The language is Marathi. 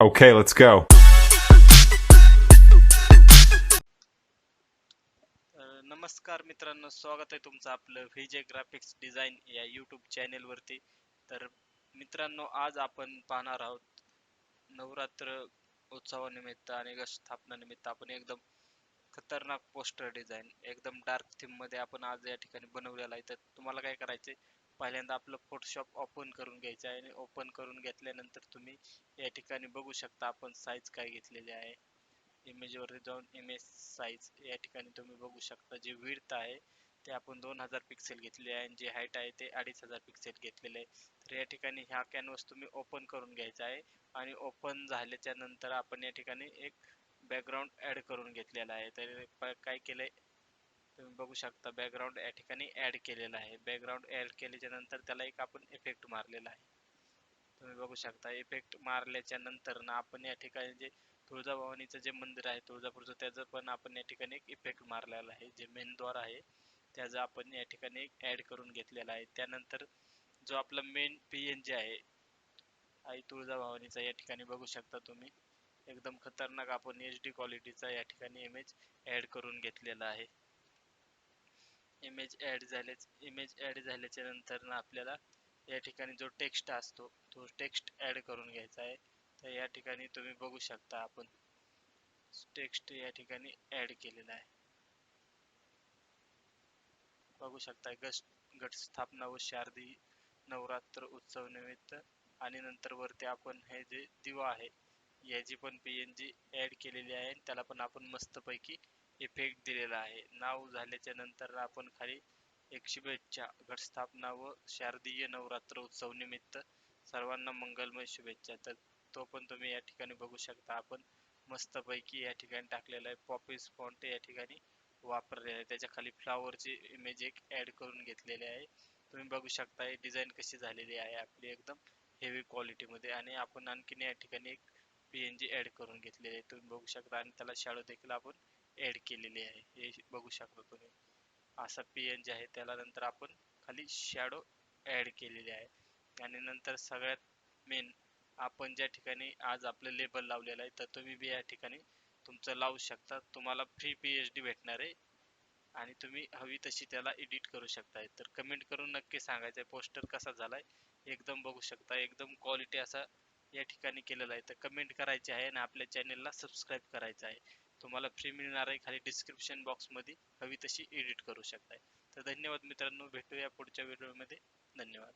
Okay, let's go. नमस्कार मित्रांनो स्वागत आहे तुमचं आपलं व्हिजे ग्राफिक्स डिझाईन या यूट्यूब चॅनेलवरती तर मित्रांनो आज आपण पाहणार आहोत नवरात्र उत्सवानिमित्त आणि स्थापनानिमित्त आपण एकदम खतरनाक पोस्टर डिझाईन एकदम डार्क थीममध्ये आपण आज या ठिकाणी बनवलेला आहे. तर तुम्हाला काय करायचंय? पहिल्यांदा आपलं फोटोशॉप ओपन करून घ्यायचं आहे आणि ओपन करून घेतल्यानंतर तुम्ही या ठिकाणी बघू शकता आपण साईज काय घेतलेली आहे. इमेजवरती जाऊन इमेज साईज या ठिकाणी तुम्ही बघू शकता जे विड्थ आहे ते आपण दोन हजार पिक्सेल घेतले आहे आणि जे हाईट आहे ते अडीच हजार पिक्सेल घेतलेले आहे. तर या ठिकाणी ह्या कॅनवस तुम्ही ओपन करून घ्यायचा आहे आणि ओपन झाल्याच्यानंतर आपण या ठिकाणी एक बॅकग्राऊंड ॲड करून घेतलेला आहे. तर काय काय आहे तुम्ही बघू शकता बॅकग्राऊंड या ठिकाणी ॲड केलेला आहे. बॅकग्राऊंड ॲड केल्याच्यानंतर त्याला एक आपण इफेक्ट मारलेला आहे. तुम्ही बघू शकता इफेक्ट मारल्याच्या नंतर ना आपण या ठिकाणी जे तुळजाभवानीचं जे मंदिर आहे तुळजापूरचं त्याचं पण आपण या ठिकाणी एक इफेक्ट मारलेला आहे. जे मेन द्वार आहे त्याचं आपण या ठिकाणी एक ॲड करून घेतलेला आहे. त्यानंतर जो आपला मेन पी एन जे आहे आई तुळजाभवानीचा या ठिकाणी बघू शकता तुम्ही. एकदम खतरनाक आपण एच डी क्वालिटीचा या ठिकाणी इमेज ॲड करून घेतलेला आहे. इमेज ऍड झाले इमेज ऍड झाल्याच्यानंतर ना आपल्याला या ठिकाणी जो टेक्स्ट असतो तो टेक्स्ट ऍड करून घ्यायचा आहे. तर या ठिकाणी तुम्ही बघू शकता आपण. टेक्स्ट या ठिकाणी ऍड केलेला आहे. बघू शकता गट गट स्थापना व शारदी नवरात्र उत्सव निमित्त आणि नंतर वरती आपण हे जे दिवा आहे याची पण पीएनजी ऍड केलेली आहे त्याला पण आपण मस्तपैकी इफेक्ट दिलेला आहे. नाव झाल्याच्यानंतर आपण खाली एक शुभेच्छा घटस्थापना व शारदीय नवरात्र उत्सव निमित्त सर्वांना मंगलमय शुभेच्छा. तर तो पण तुम्ही या ठिकाणी बघू शकता. आपण मस्तपैकी या ठिकाणी टाकलेला आहे. पॉपीज फॉन्ट या ठिकाणी वापरलेला आहे. त्याच्याखाली फ्लावरची इमेज एक ॲड करून घेतलेली आहे. तुम्ही बघू शकता हे डिझाईन कशी झालेली आहे आपली एकदम हेवी क्वालिटीमध्ये आणि आपण आणखीन या ठिकाणी एक पी एन जी ॲड करून घेतलेली आहे. तुम्ही बघू शकता. आणि त्याला शॅडो देखील आपण ऍड केलेली आहे. हे बघू शकता तुम्ही. असा पी एन जे आहे त्याला नंतर आपण खाली शॅडो ऍड केलेले आहे. आणि नंतर सगळ्यात मेन आपण ज्या ठिकाणी आज आपलं लेबल लावलेलं आहे तर तुम्ही बी या ठिकाणी तुमचं लावू शकता. तुम्हाला फ्री पी एच डी भेटणार आहे. आणि तुम्ही हवी तशी त्याला एडिट करू शकताय तर कमेंट करून नक्की सांगायचं आहे पोस्टर कसा झाला आहे एकदम बघू शकता. एकदम क्वालिटी असा या ठिकाणी केलेला आहे. तर कमेंट करायची आहे आणि आपल्या चॅनेलला सबस्क्राईब करायचं आहे. तुम्हाला फ्री मिळणार आहे खाली डिस्क्रिप्शन बॉक्समध्ये हवी तशी एडिट करू शकताय. तर धन्यवाद मित्रांनो. भेटूया पुढच्या व्हिडिओमध्ये धन्यवाद.